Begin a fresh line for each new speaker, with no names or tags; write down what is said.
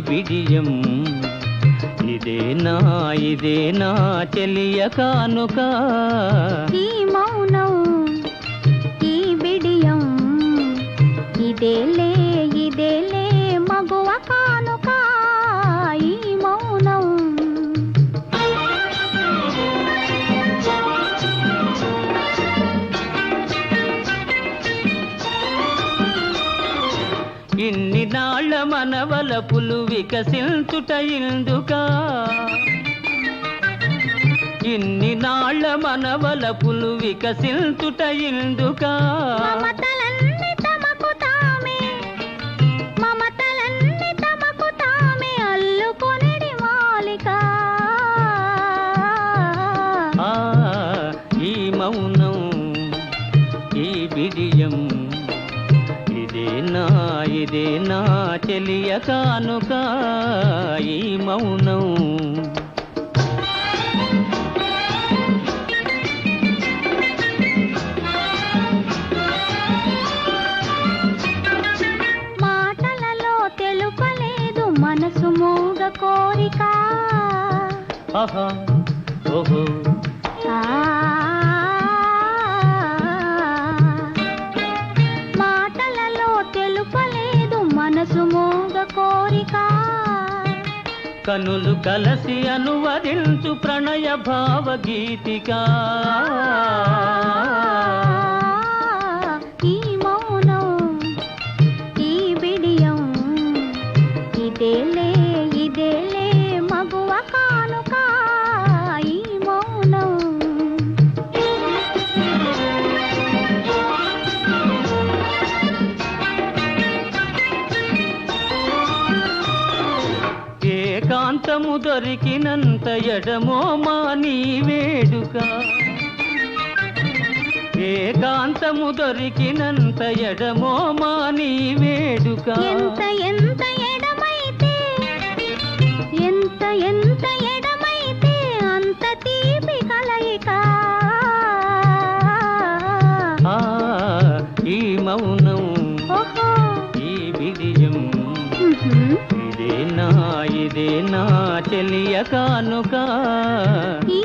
ఈ ఇదేనా ఇదేనా చెలియ కానుక.
ఈ మౌనం ఈ బిడియం ఇదేలే ఇదేలే
నాళ్ళ మనవలపులు వికసించుట ఇందుకా. ఇన్ని నాళ్ళ మనవలపులు వికసించుట ఇందుకా.
మమతలన్నీ తమకు
ఇదేనా ఇదేనా చెలియ కానుక ఈ మౌనం.
మాటలలో తెలుపలేదు మనసు మూగ కోరిక.
ఆహా ఓహో. కనులు కలసి అనువదించు ప్రణయ భావగీతిక.
ఈ మౌనం ఈ బిడియం ఇదే
ఏకాంతము దొరికినంత ఎడమో మా నీ వేడుక. ఏకాంతము దొరికినంత ఎడమో మా నీ వేడుక.
ఎంత ఎంత ఎడమైతే ఎంత ఎంత ఎడమైతే అంత తీపి కలయిక.
ఈ మౌనం ఈ ఇదే నా చెలియ కానుక
ఈ